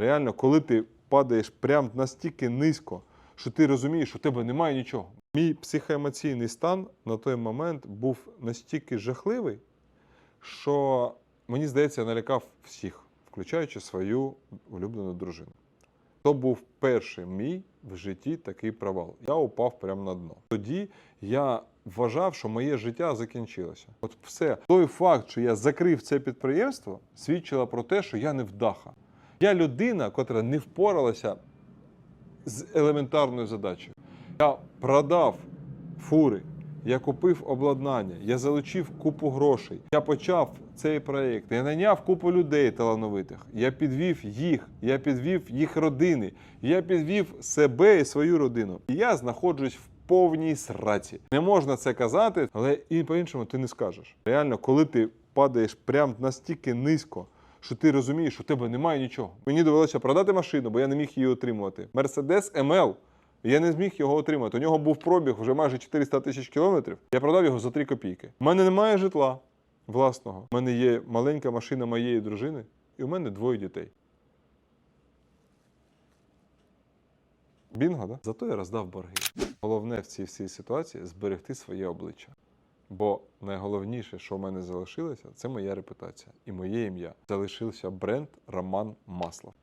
Реально, коли ти падаєш прям настільки низько, що ти розумієш, що у тебе немає нічого. Мій психоемоційний стан на той момент був настільки жахливий, що мені здається, я налякав всіх, включаючи свою улюблену дружину. То був перший мій в житті такий провал. Я упав прямо на дно. Тоді я вважав, що моє життя закінчилося. От все. Той факт, що я закрив це підприємство, свідчило про те, що я не вдаха. Я людина, котра не впоралася з елементарною задачею. Я продав фури, я купив обладнання, я залучив купу грошей. Я почав цей проєкт. Я найняв купу людей талановитих. Я підвів їх, я підвів їх родини, я підвів себе і свою родину. І я знаходжусь в повній сраці. Не можна це казати, але і по-іншому ти не скажеш. Реально, коли ти падаєш прям настільки низько. Що ти розумієш, що у тебе немає нічого. Мені довелося продати машину, бо я не міг її отримувати. Мерседес МЛ. Я не зміг його отримати. У нього був пробіг вже майже 400 тисяч кілометрів. Я продав його за 3 копійки. У мене немає житла власного. У мене є маленька машина моєї дружини, і у мене двоє дітей. Бінго, да? Зато я роздав борги. Головне в цій всій ситуації зберегти своє обличчя. Бо найголовніше, що в мене залишилося, це моя репутація і моє ім'я. Залишився бренд Роман Маслов.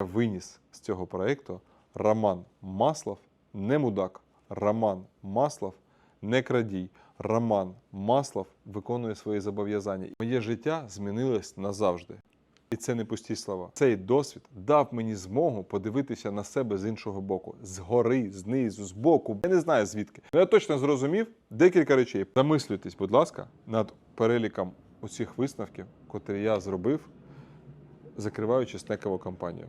Я виніс з цього проєкту Роман Маслов не мудак. Роман Маслов не крадій. Роман Маслов виконує свої зобов'язання. Моє життя змінилось назавжди. І це не пусті слова. Цей досвід дав мені змогу подивитися на себе з іншого боку, згори, знизу, з боку. Я не знаю звідки. Але я точно зрозумів декілька речей. Замислюйтесь, будь ласка, над переліком усіх висновків, котрі я зробив, закриваючи снекову компанію.